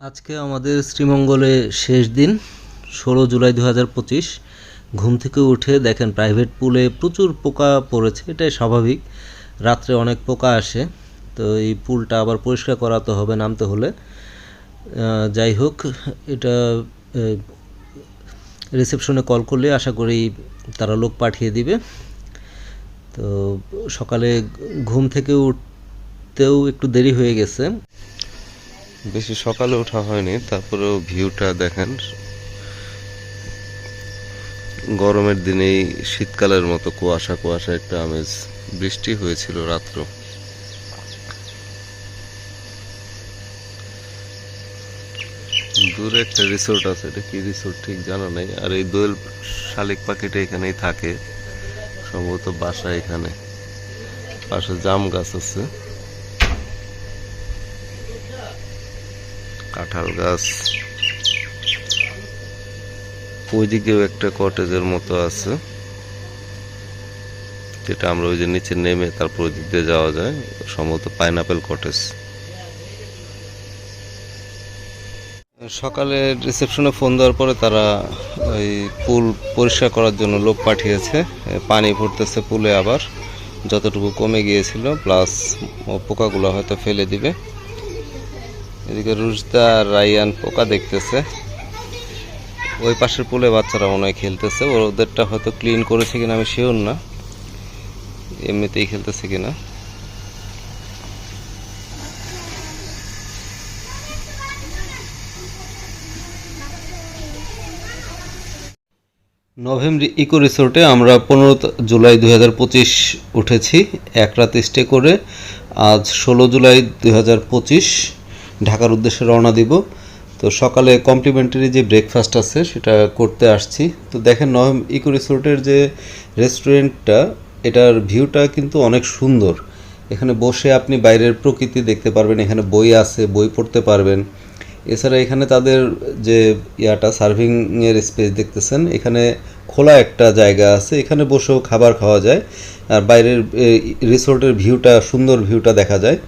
আজকে আমাদের শ্রীমঙ্গলে শেষ দিন, ষোলো জুলাই দু হাজার পঁচিশ। ঘুম থেকে উঠে দেখেন প্রাইভেট পুলে প্রচুর পোকা পড়েছে, এটাই স্বাভাবিক। রাত্রে অনেক পোকা আসে, তো এই পুলটা আবার পরিষ্কার করাতে হবে নামতে হলে। যাই হোক, এটা রিসেপশনে কল করলে আশা করি তারা লোক পাঠিয়ে দিবে। তো সকালে ঘুম থেকে উঠতেও একটু দেরি হয়ে গেছে। বেশি সকালে ওঠা হয়নি, তারপরেও ভিউটা দেখেন। গরমের দিনেই শীতকালের মতো কুয়াশা কুয়াশা একটা আমেজ বৃষ্টি হয়েছিল রাত্র। দূরে একটা রিসোর্ট আছে, এটা কি রিসোর্ট ঠিক জানা নেই। আর এই দোয়েল শালিক পাখিটা এখানেই থাকে, সম্ভবত বাসা এখানে। পাশে জাম গাছ আছে। কাঁঠাল গাছ। ওইদিকেও একটা কটেজের মতো আছে, যেটা আমরা ওই যে নিচে নেমে তারপর ওই দিক দিয়ে যাওয়া যায়, সম্ভবত পাইনাপেল কটেজ সকালে রিসেপশনে ফোন দেওয়ার পরে তারা ওই পুল পরিষ্কার করার জন্য লোক পাঠিয়েছে, পানি ভরতেছে পুলে আবার, যতটুকু কমে গিয়েছিল প্লাস পোকাগুলো হয়তো ফেলে দিবে। এদিকে রুশদা আর রাইয়ান পোকা দেখতেছে। ওই পাশের পুলে বাচ্চারা মনে হয় খেলতেছে। ওদেরটা হয়তো ক্লিন করেছে কিনা আমি শিওর না। এমনিতেই খেলতেছে কিনা। নভেম্বর ইকো রিসোর্টে আমরা পনেরো জুলাই দুই হাজার পঁচিশ উঠেছি। এক রাত স্টে করে আজ ষোলো জুলাই দুই হাজার পঁচিশ। ঢাকার উদ্দেশ্যে রওনা দিব। তো সকালে কমপ্লিমেন্টারি যে ব্রেকফাস্ট আছে, সেটা করতে আসছি। তো দেখেন নভেম ইকো রিসোর্টের যে রেস্টুরেন্টটা এটার ভিউটা কিন্তু অনেক সুন্দর। এখানে বসে আপনি বাইরের প্রকৃতি দেখতে পারবেন, এখানে বই আছে, বই পড়তে পারবেন। এছাড়া এখানে তাদের যে ইয়াটা, সার্ভিংয়ের স্পেস দেখতেছেন, এখানে খোলা একটা জায়গা আছে, এখানে বসেও খাবার খাওয়া যায়। আর বাইরের রিসোর্টের ভিউটা সুন্দর ভিউটা দেখা যায়।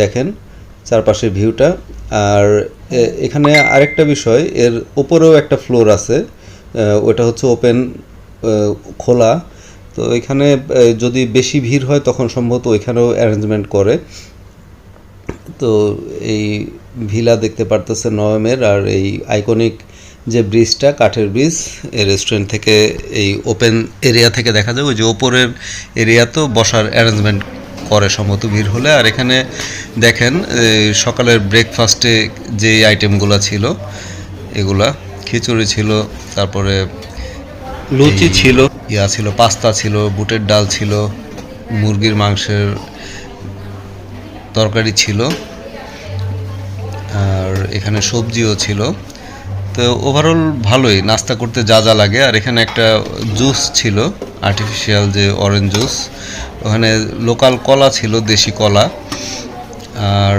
দেখেন চারপাশের ভিউটা। আর এখানে আরেকটা বিষয়, এর উপরেও একটা ফ্লোর আছে ওটা হচ্ছে ওপেন খোলা। তো এখানে যদি বেশি ভিড় হয়, তখন সম্ভবত ওইখানেও অ্যারেঞ্জমেন্ট করে। তো এই ভিলা দেখতে পারতেছে নয়মের আর এই আইকনিক যে ব্রিজটা, কাঠের ব্রিজ এই রেস্টুরেন্ট থেকে এই ওপেন এরিয়া থেকে দেখা যায়। ওই যে ওপরের এরিয়াতেও বসার অ্যারেঞ্জমেন্ট করে সম্ভবত ভিড় হলে। আর এখানে দেখেন সকালের ব্রেকফাস্টে যে আইটেমগুলো ছিল এগুলা খিচুড়ি ছিল তারপরে লুচি ছিল। ইয়া ছিল পাস্তা ছিল বুটের ডাল ছিল মুরগির মাংসের তরকারি ছিল আর এখানে সবজিও ছিল। তো ওভারঅল ভালোই, নাস্তা করতে যা যা লাগে। আর এখানে একটা জুস ছিল আর্টিফিশিয়াল যে অরেঞ্জ জুস ওখানে লোকাল কলা ছিল, দেশি কলা। আর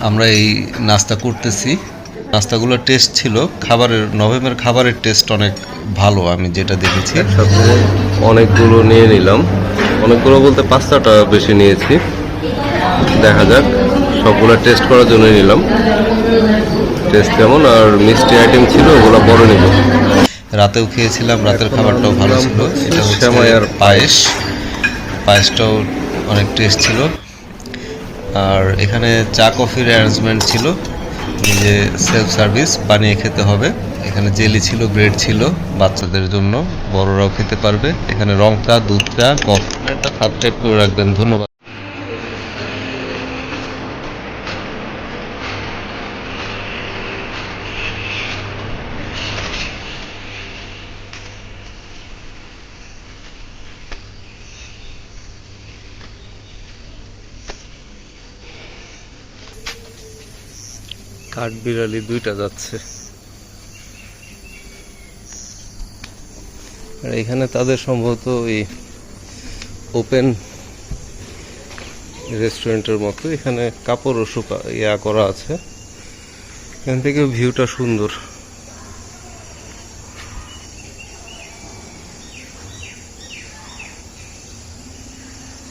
আমরা এই নাস্তা করতেছি। নাস্তাগুলোর টেস্ট ছিল, খাবারের নভেম্বর খাবারের টেস্ট অনেক ভালো, আমি যেটা দেখেছি। অনেকগুলো নিয়ে নিলাম। অনেকগুলো বলতে পাঁচটা বেশি নিয়েছি। দেখা যাক। সবগুলো টেস্ট করার জন্য নিলাম। টেস্ট কেমন? আর মিষ্টি আইটেম ছিল ওগুলো বড় নিব। রাতেও খেয়েছিলাম রাতের খাবারটাও ভালো ছিল। এটা হচ্ছে আর পায়েস। পায়েসটাও অনেক টেস্ট ছিল। আর এখানে চা কফির অ্যারেঞ্জমেন্ট ছিল। নিজে সেলফ সার্ভিস বানিয়ে খেতে হবে। এখানে জেলি ছিল ব্রেড ছিল বাচ্চাদের জন্য। বড়রাও খেতে পারবে। এখানে রং চা দুধ চা কফি একটা সাবস্ক্রাইব করে রাখবেন। ধন্যবাদ। কাঠবিড়ালি দুইটা যাচ্ছে। আর এখানে তাদের সম্ভবত ওই ওপেন রেস্টুরেন্টের মতো। এখানে কাপড়ও শুকা, ইয়া করা আছে। এখান থেকে ভিউটা সুন্দর।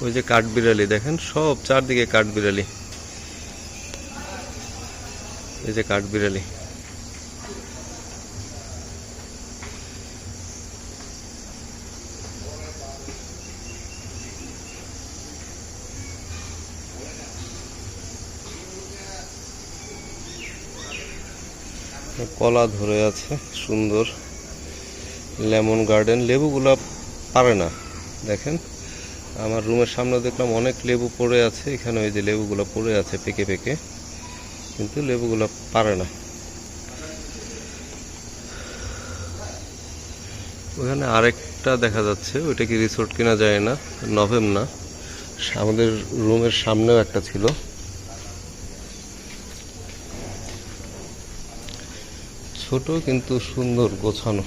ওই যে কাঠবিড়ালি দেখেন, সব চারদিকে কাঠবিড়ালি এই যে কাঠবিড়ালি কলা ধরে আছে, সুন্দর। লেমন গার্ডেন, লেবুগুলা পারে না, দেখেন। আমার রুমের সামনে দেখলাম অনেক লেবু পড়ে আছে, এখানে ওই যে লেবুগুলো পড়ে আছে পেকে পেকে। কিন্তু লেবুগুলো পারে না। ওখানে আরেকটা দেখা যাচ্ছে, ওইটা কি রিসোর্ট কিনা যায় না নভেম না। আমাদের রুমের সামনেও একটা ছিল। ছোট কিন্তু সুন্দর গোছানো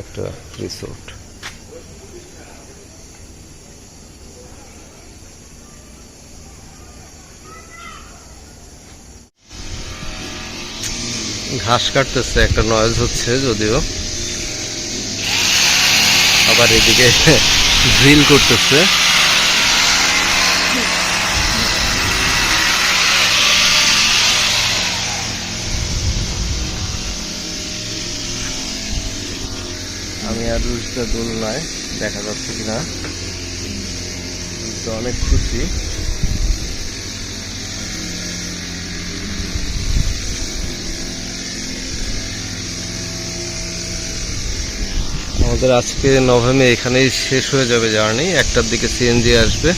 একটা রিসোর্ট ঘাস কাটতেছে, একটা নয়েজ হচ্ছে যদিও। আবার এদিকে ড্রিল করতেছে। আমি আর রুশটা দোলনায় দেখা যাচ্ছে কিনা। অনেক খুশি। আমাদের আজকে নভেমে এখানেই শেষ হয়ে যাবে জার্নি। একটার দিকে সিএনজি আসবে।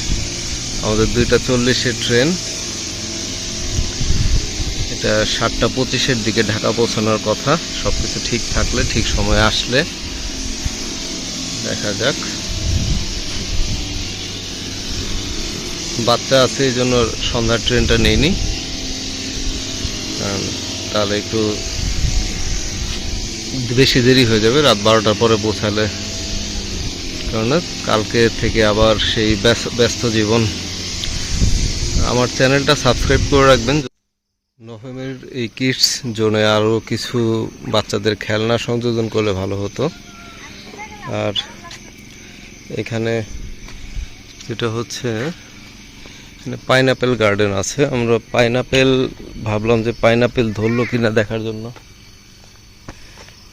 আমাদের দুইটা চল্লিশের ট্রেন। এটা সাতটা পঁচিশের দিকে ঢাকা পৌঁছানোর কথা। সব কিছু ঠিক থাকলে, ঠিক সময়ে আসলে। দেখা যাক। বাচ্চা আছে, এই জন্য সন্ধ্যার ট্রেনটা নেইনি। তাহলে একটু বেশি দেরি হয়ে যাবে, রাত বারোটার পরে পৌঁছালে। কারণ কালকে থেকে আবার সেই ব্যস- ব্যস্ত জীবন। আমার চ্যানেলটা সাবস্ক্রাইব করে রাখবেন। নভেম্বরের এই কিডস জোনে আরও কিছু বাচ্চাদের খেলনা সংযোজন করলে ভালো হতো। আর এখানে যেটা হচ্ছে পাইনাপেল গার্ডেন আছে। আমরা পাইনাপেল ভাবলাম যে পাইনাপেল ধরলো কিনা দেখার জন্য।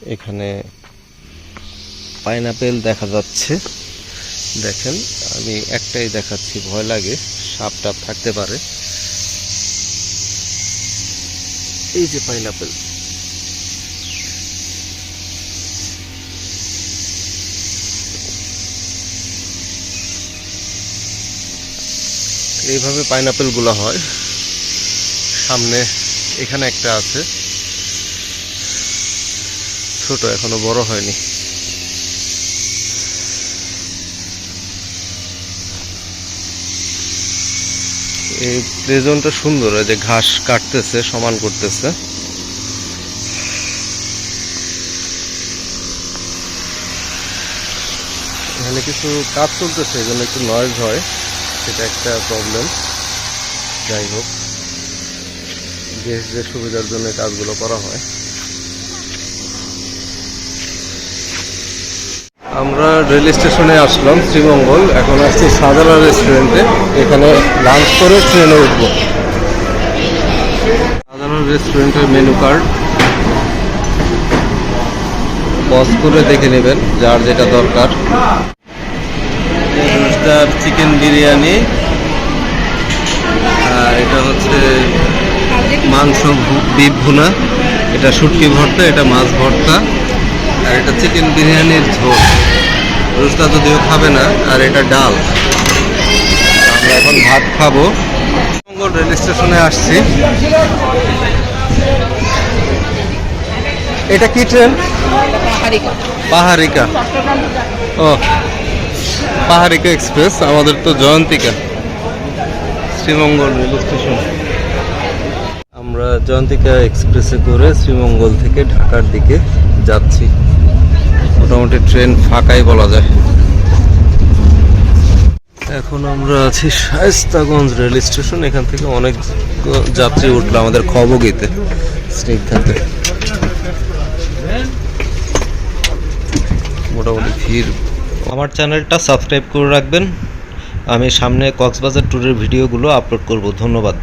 এখানে পাইনাপেল দেখা যাচ্ছে। দেখেন, আমি একটাই দেখাচ্ছি, ভয় লাগে সাপ টাপ থাকতে পারে। এই যে পাইনাপেল। এইভাবে পাইনাপেলগুলো হয়। সামনে এখানে একটা আছে। ছোট, এখনও বড় হয়নি। এই প্লেজনটা সুন্দর যে ঘাস কাটতেছে, সমান করতেছে। এখানে কিছু কাজ চলতেছে, এই জন্য একটু নয়েজ হয়। সেটা একটা প্রবলেম যাই হোক, যে সুবিধার জন্য কাজগুলো করা হয়। আমরা রেল স্টেশনে আসলাম শ্রীমঙ্গল, এখন আসছি সাজারা রেস্টুরেন্টে এখানে লাঞ্চ করে ট্রেনে উঠবো। সাজারা রেস্টুরেন্টের মেনু কার্ড পজ করে দেখে নেবেন যার যেটা দরকার। চিকেন বিরিয়ানি। আর এটা হচ্ছে মাংস বিফ ভুনা। এটা শুটকি ভর্তা, এটা মাছ ভর্তা। আর এটা চিকেন বিরিয়ানির ঝোল। রোস্টা যদিও খাবে না আর এটা ডাল। আমরা এখন ভাত খাব। রেল স্টেশনে আসছি। এটা কি ট্রেন পাহাড়িকা। ও পাহাড়িকা এক্সপ্রেস আমাদের তো জয়ন্তিকা। Sreemangal rail station. আমরা জয়ন্তিকা এক্সপ্রেসে করে শ্রীমঙ্গল থেকে ঢাকার দিকে যাচ্ছি। মোটামুটি ট্রেন ফাঁকাই বলা যায়। এখন আমরা আছি শায়স্তাগঞ্জ রেল স্টেশন। এখান থেকে অনেক যাত্রী উঠল আমাদের খবগিতে, স্নিগ্ধাতে। মোটামুটি ভিড়। আমার চ্যানেলটা সাবস্ক্রাইব করে রাখবেন। আমি সামনে কক্সবাজার ট্যুরের ভিডিওগুলো আপলোড করব। ধন্যবাদ।